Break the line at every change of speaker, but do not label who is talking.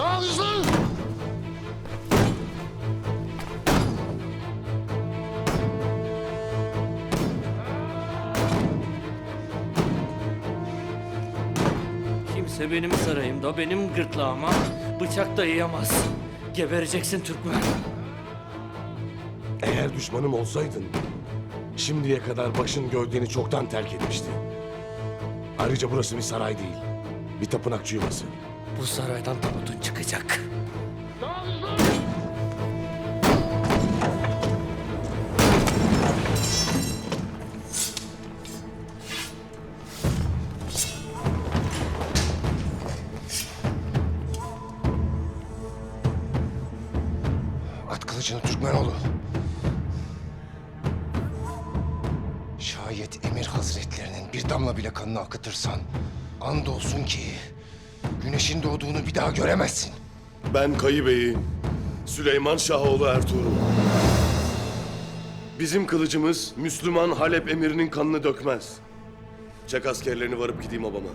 Daha hızlı!
Kimse benim sarayımda, benim gırtlağıma bıçak dayayamaz. Gebereceksin Türkmen.
Eğer düşmanım olsaydın, şimdiye kadar başın gövdeni çoktan terk etmişti. Ayrıca burası bir saray değil, bir tapınakçı yuvası.
Bu saraydan tabutun çıkacak.
At kılıcını Türkmenoğlu. Şayet emir hazretlerinin bir damla bile kanını akıtırsan... ...andolsun ki güneşin doğduğunu bir daha göremezsin.
Ben Kayı Bey'i, Süleyman Şahoğlu Ertuğrul. Bizim kılıcımız Müslüman Halep emirinin kanını dökmez. Çek askerlerini varıp gideyim obama.